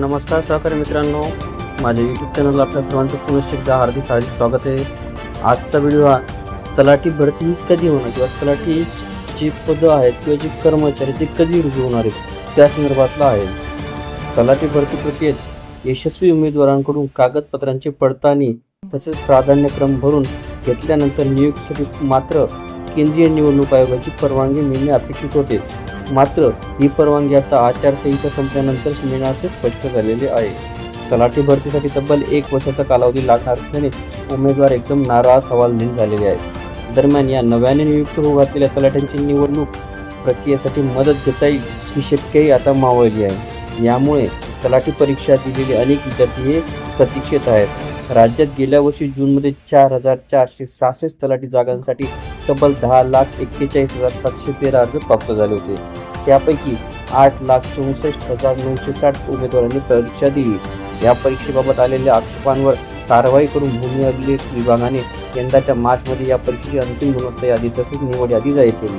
नमस्कार सहकारी मित्रांनो माझ्या यूट्यूब चॅनलला आपल्या सर्वांचं पुनश्च एकदा हार्दिक हार्दिक स्वागत आहे. आजचा व्हिडिओ हा तलाठी भरती कधी होणार? किंवा तलाठी जी पदं आहेत किंवा जी कर्मचारी ते कधी रुजू होणार आहेत? त्या संदर्भातला आहे. तलाठी भरती प्रक्रियेत यशस्वी उमेदवारांकडून कागदपत्रांची पडताळणी तसेच प्राधान्यक्रम भरून घेतल्यानंतर नियुक्तीसाठी मात्र केंद्रीय निवडणूक आयोगाची परवानगी मिळणे अपेक्षित होते. मात्र ही परवानगी आता आचारसंहिता संपल्यानंतरच मिळणार असे स्पष्ट झालेले आहे. तलाठी भरतीसाठी तब्बल एक वर्षाचा कालावधी लागणार असल्याने उमेदवार एकदम नाराज हवालदिल झालेले आहेत. दरम्यान या नव्याने नियुक्त होऊ घातलेल्या तलाठ्यांची निवडणूक प्रक्रियेसाठी मदत घेता येईल ही शक्यही आता मावळली आहे. यामुळे तलाठी परीक्षा दिलेले अनेक विद्यार्थी हे प्रतीक्षेत आहेत. राज्यात गेल्या वर्षी जूनमध्ये चार हजार चारशे सहासष्ट तलाठी जागांसाठी तब्बल दहा लाख एक्केचाळीस हजार सातशे तेरा अर्ज प्राप्त झाले होते. त्यापैकी आठ लाख चौसष्ट हजार नऊशे साठ उमेदवारांनी परीक्षा दिली. या परीक्षेबाबत आलेल्या आक्षेपांवर कारवाई करून भूमी अभिलेख विभागाने यंदाच्या मार्चमध्ये या परीक्षेची अंतिम गुणवत्ता यादी तसेच निवड यादी जाहीर केली.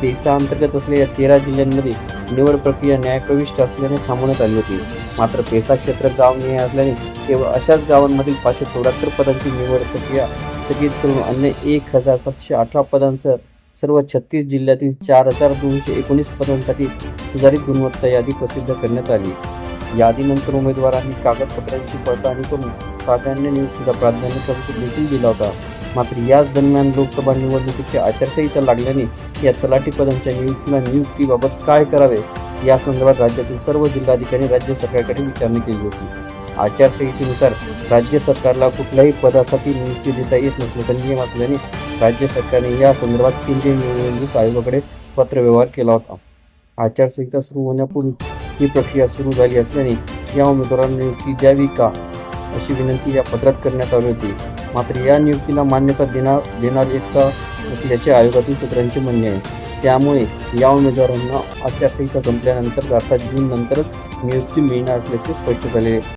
देशाअंतर्गत असलेल्या तेरा जिल्ह्यांमध्ये निवड प्रक्रिया न्यायप्रविष्ट असल्याने थांबवण्यात आली होती. मात्र पेसा क्षेत्र गाव न्याय असल्याने केवळ अशाच गावांमधील पाचशे चौऱ्याहत्तर पदांची निवड प्रक्रिया स्थगित करून अन्य एक हजार सातशे अठरा पदांसह सर्व छत्तीस जिल्ह्यातील चार हजार दोनशे एकोणीस पदांसाठी सुधारित गुणवत्ता यादी प्रसिद्ध करण्यात आली. यादीनंतर उमेदवारांनी कागदपत्रांची पडताळणी करून प्राधान्य नियुक्तीचा प्राधान्यक्रम देखील दिला होता. मात्र याच दरम्यान लोकसभा निवडणुकीची आचारसंहिता लागल्याने या तलाठी पदांच्या नियुक्तीला नियुक्तीबाबत काय करावे या संदर्भात राज्यातील सर्व जिल्हाधिकारी राज्य सरकारकडे विचारणी केली होती. आचारसंहितेनुसार राज्य सरकारला कुठल्याही पदासाठी नियुक्ती देता येत नसल्याचा नियम असल्याने राज्य सरकारने या संदर्भात केंद्रीय निवडणूक आयोगाकडे पत्रव्यवहार केला होता. आचारसंहिता सुरू होण्यापूर्वी ही प्रक्रिया सुरू झाली असल्याने या उमेदवारांना नियुक्ती द्यावी का अशी विनंती या पत्रात करण्यात आली होती. मात्र या नियुक्तीला मान्यता देणार देणार एकता असल्याचे आयोगातील सूत्रांचे म्हणणे आहे. त्यामुळे या उमेदवारांना आचारसंहिता संपल्यानंतर अर्थात जून नंतरच नियुक्ती मिळणार असल्याचे स्पष्ट झाले